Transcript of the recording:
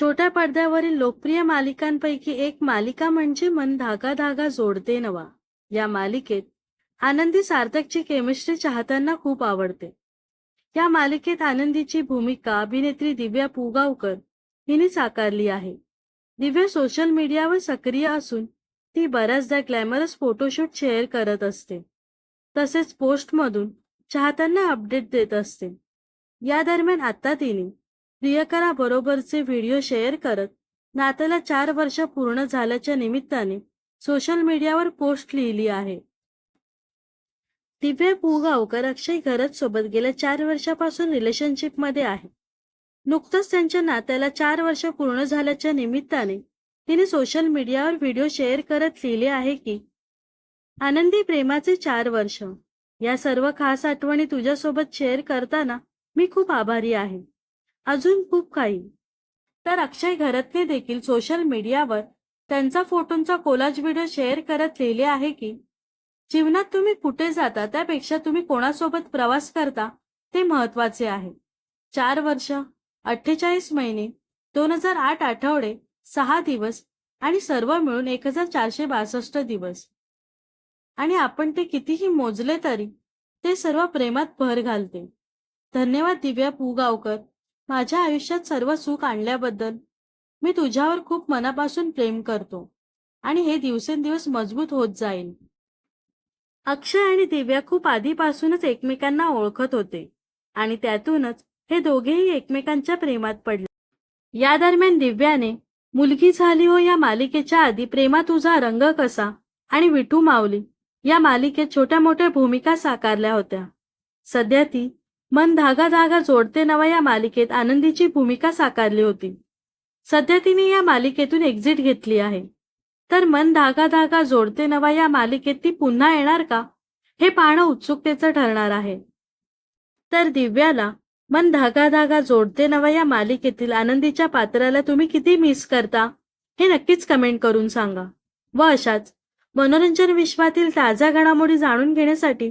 छोट्या पडद्यावरील लोकप्रिय मालिकांपैकी एक मालिका म्हणजे मन धागा धागा जोडते नवा. या मालिकेत आनंदी सार्थकची केमिस्ट्री चाहत्यांना खूप आवडते. या मालिकेत आनंदीची भूमिका अभिनेत्री दिव्या पुगावकर हिने साकारली आहे. दिव्या सोशल मीडियावर सक्रिय असून ती बऱ्याचदा ग्लॅमरस फोटोशूट शेअर करत असते. तसेच पोस्टमधून चाहत्यांना अपडेट देत असते. या दरम्यान आता तिने प्रियकरा बरोबरचे व्हिडिओ शेअर करत नात्याला चार वर्ष पूर्ण झाल्याच्या निमित्ताने सोशल मीडियावर पोस्ट लिहिली आहे. दिव्या पुगावकर अक्षय घरत सोबत गेल्या चार वर्षापासून रिलेशनशिपमध्ये आहे. नुकतंच त्यांच्या नात्याला चार वर्ष पूर्ण झाल्याच्या निमित्ताने तिने सोशल मीडियावर व्हिडिओ शेअर करत लिहिले आहे की आनंदी प्रेमाचे चार वर्ष. या सर्व खास आठवणी तुझ्यासोबत शेअर करताना मी खूप आभारी आहे. अजून खूप काही. तर अक्षय घरतने देखील सोशल मीडियावर त्यांचा फोटोंचा कोलाज व्हिडिओ शेअर करत लिहिले आहे की जीवनात तुम्ही कुठे जाता त्यापेक्षा तुम्ही कोणासोबत प्रवास करता ते महत्त्वाचे आहे. चार वर्ष अठ्ठेचाळीस महिने दोन हजार आठ आठवडे सहा दिवस आणि सर्व मिळून एक हजार चारशे बासष्ट दिवस. आणि आपण ते कितीही मोजले तरी ते सर्व प्रेमात भर घालते. धन्यवाद दिव्या पुगावकर. माझ्या आयुष्यात सर्व सुख आणल्याबद्दल मी तुझ्यावर खूप मनापासून प्रेम करतो आणि हे दिवसेंदिवस मजबूत होत जाईल. अक्षय आणि दिव्या खूप आधीपासूनच एकमेकांना ओळखत होते आणि त्यातूनच हे दोघेही एकमेकांच्या प्रेमात पडले. या दरम्यान दिव्याने मुलगी झाली हो या मालिकेच्या आधी प्रेमा तुझा रंग कसा आणि विठू माऊली या मालिकेत छोट्या मोठ्या भूमिका साकारल्या होत्या. सध्या ती मन धागा धागा जोडते नवा या मालिकेत आनंदीची भूमिका साकारली होती. सध्या तिने या मालिकेतून एक्झिट घेतली आहे. तर मन धागा धागा जोडते नवा या मालिकेत ती पुन्हा येणार का? हे पाहणं उत्सुकतेचं ठरणार आहे. तर दिव्याला मन धागा धागा जोडते नवा या मालिकेतील आनंदीच्या पात्राला तुम्ही किती मिस करता? हे नक्कीच कमेंट करून सांगा. व अशाच मनोरंजन विश्वातील ताज्या घडामोडी जाणून घेण्यासाठी